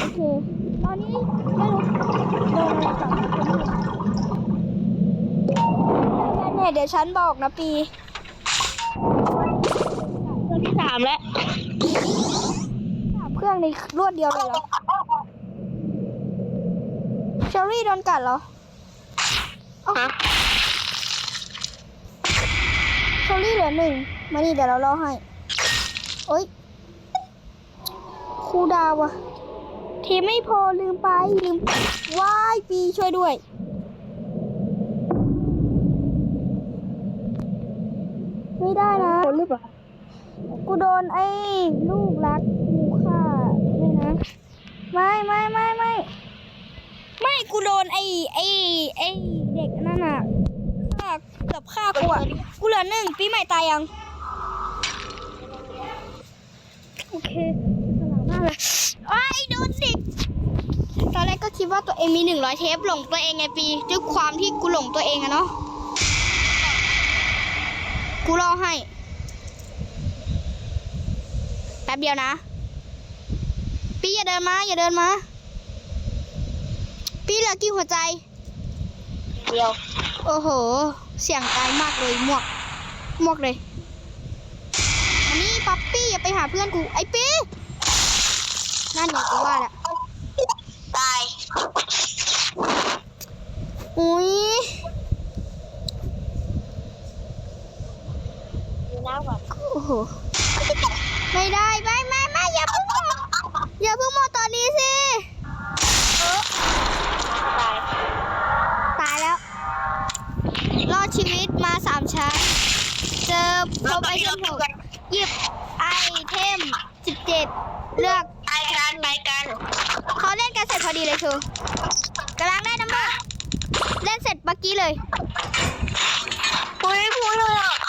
โอเค ตอนนี้ไม่รู้โดนอะไรกับเนี่ยเดี๋ยวฉันบอกนะปีเครื่องที่สามแล้วสามเครื่องในรวดเดียวเลยเหรอเชอรี่โดนกัดเหรอฮะเชอรี่เหลือหนึ่ง มานี่เดี๋ยวเรารอให้ โอ๊ยครูดาวอะ ทีไม่พอลืมไปลืมว้ายปีช่วยด้วย ไม่ได้นะคนหรือเปล่ากูโดนไอ้ลูกรักกูฆ่าเลยนะ ไม่ไม่ไม่ไม่ไม่กูโดนไอ้ไอ้ไอ้เด็กนั่นน่ะฆ่าเกือบฆ่ากูอะกูเหลือหนึ่งปีใหม่ตายยัง โอเคสลามมาก เลยไอ้ยโดนสิตอนแรกก็คิดว่าตัวเองมีหนึ่งร้อยเทปหลงตัวเองไงปีด้วยความที่กูหลงตัวเองอะเนาะกูรอให้ แป๊บเดียวนะพี่อย่าเดินมา อย่าเดินมาพี่เหลือกี่หัวใจ เดียว โอ้โห เสียงไกลมากเลยหมวกหมวกเลยอันนี้ป๊อปปี้อย่าไปหาเพื่อนกู ไอ้ปี นั่นไงกูว่าแหละตายอุ้ยดูน้ำก่อนโอ้โหไม่ได้ไม่ไม่ไม่อย่าเพิ่งหมดอย่าเพิ่งหมดตอนนี้สิตายตายแล้ว รอดชีวิตมาสามชั้น เจอพบไอเทมหกหยิบไอเทมสิบเจ็ดเลือก ไปกันไปกัน เขาเล่นกันเสร็จพ อดีเลยชูกำลังได้น้ำมันเล่นเสร็จเมื่อกี้เลย ปุ้ยพูดเลยอะ